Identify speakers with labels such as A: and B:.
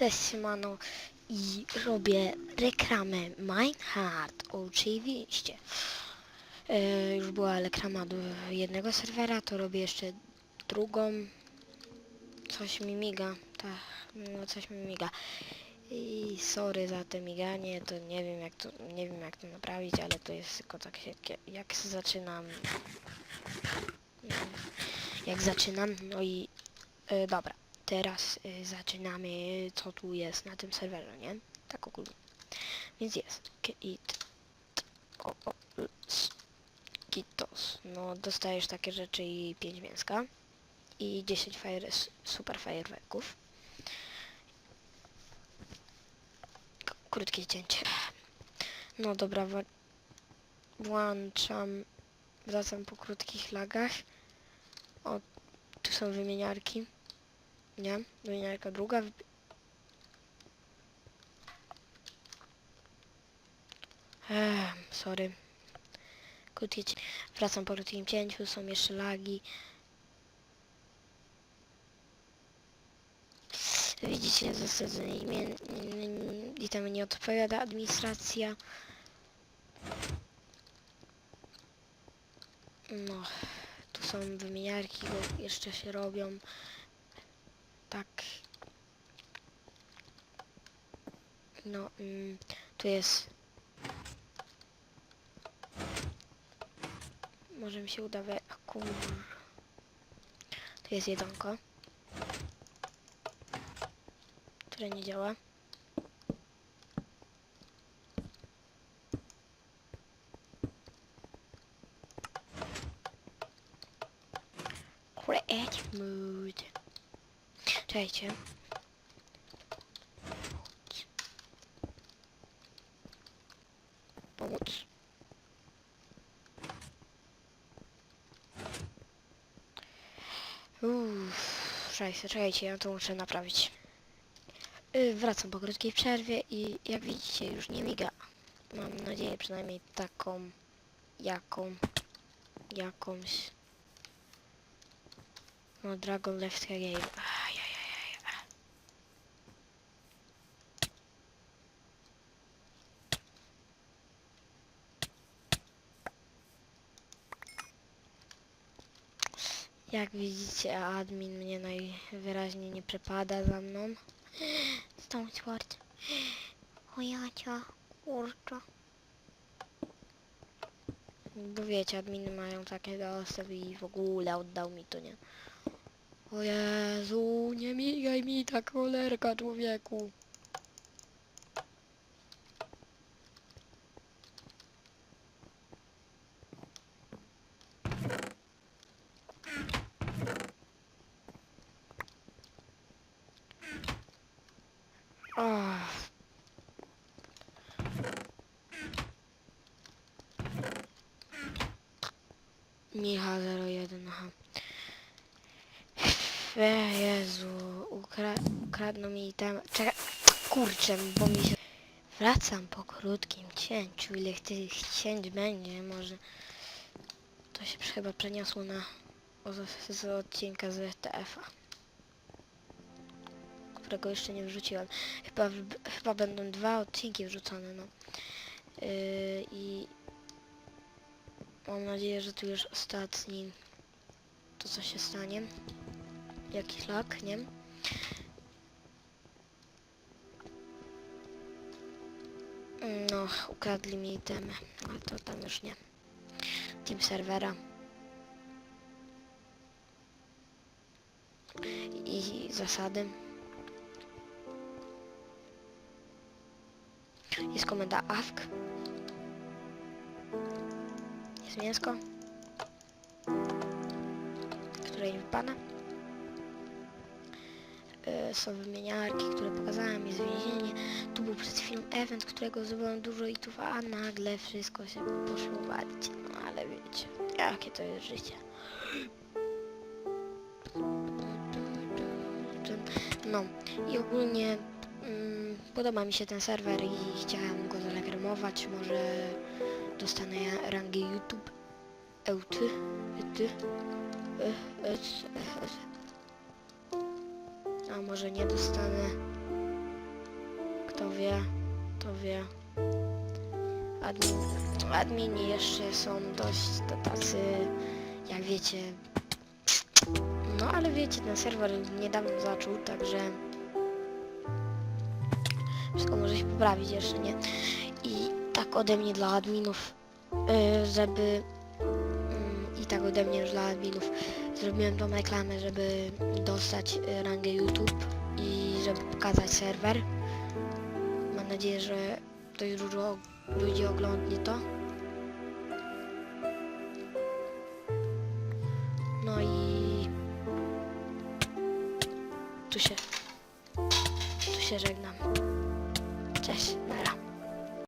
A: Cześć Mano i robię reklamę Minehard, oczywiście. E, już była reklama do jednego serwera, to robię jeszcze drugą. Coś mi miga, tak, no coś mi miga. I sorry za te miganie, to nie wiem jak to, nie wiem jak to naprawić, ale to jest tylko tak jak, jak zaczynam. Jak zaczynam, no i e, dobra. Teraz y, zaczynamy, co tu jest na tym serwerze, nie? Tak ogólnie. Więc jest kitos. No, dostajesz takie rzeczy i 5 mięska. I 10 fire, super fajerwerków. K- Krótkie cięcie. No dobra, włączam, wracam po krótkich lagach. O, tu są wymieniarki. Nie, wymieniarka druga. Eee, sorry. Wracam po krótkim cięciu, są jeszcze lagi. Widzicie, zasadzenie imię i tam nie odpowiada administracja. No, tu są wymieniarki, jeszcze się robią. Tak. No, mm, tu jest. Może mi się uda we... Kur... Tu jest jedonko. Które nie działa. Create mood. Czekajcie. Pomóc. Uff, szajse, czekajcie, ja to muszę naprawić. Yy, wracam po krótkiej przerwie i jak widzicie już nie miga. Mam nadzieję przynajmniej taką, jaką, jakąś. No Dragon Left Game. Jak widzicie, admin mnie najwyraźniej nie przepada za mną. Stąd czwart. O jacia, kurczę. Bo wiecie, adminy mają takie dostęp i w ogóle oddał mi to, nie? O Jezu, nie migaj mi ta kolerka, człowieku. Micha 01, aha. E, Jezu, ukra ukradną mi tam... Czekaj, kurczę, bo mi się... Wracam po krótkim cięciu, ile tych cięć będzie, może... To się chyba przeniosło na... z, z odcinka z WTF-a. Którego jeszcze nie wrzuciłem. Chyba, chyba będą dwa odcinki wrzucone, no. Yy, I... Mam nadzieję, że tu już ostatni... To co się stanie. Jakiś lag, nie? No, ukradli mi temy, ale to tam już nie. Team serwera. I zasady. Jest komenda AFK. Jest mięsko. Które nie wypada. E, są wymieniarki, które pokazałem, jest więzienie. Tu był przed chwilą event, którego zrobiłem dużo i tu, a nagle wszystko się poszło walić. No ale wiecie, jakie to jest życie. No i ogólnie mm, podoba mi się ten serwer i chciałem go zareklamować. Może dostanę ja rangę YouTube. Euty, ty, a może nie dostanę. to wie, to wie. Admin, admini jeszcze są dość tacy, jak wiecie, no ale wiecie, ten serwer niedawno zaczął, także poprawić jeszcze, nie? I tak ode mnie dla adminów, y, żeby mm, i tak ode mnie już dla adminów zrobiłem tą reklamę, żeby dostać y, rangę YouTube i żeby pokazać serwer. Mam nadzieję, że dość dużo ludzi oglądnie to. No i tu się tu się żegnam.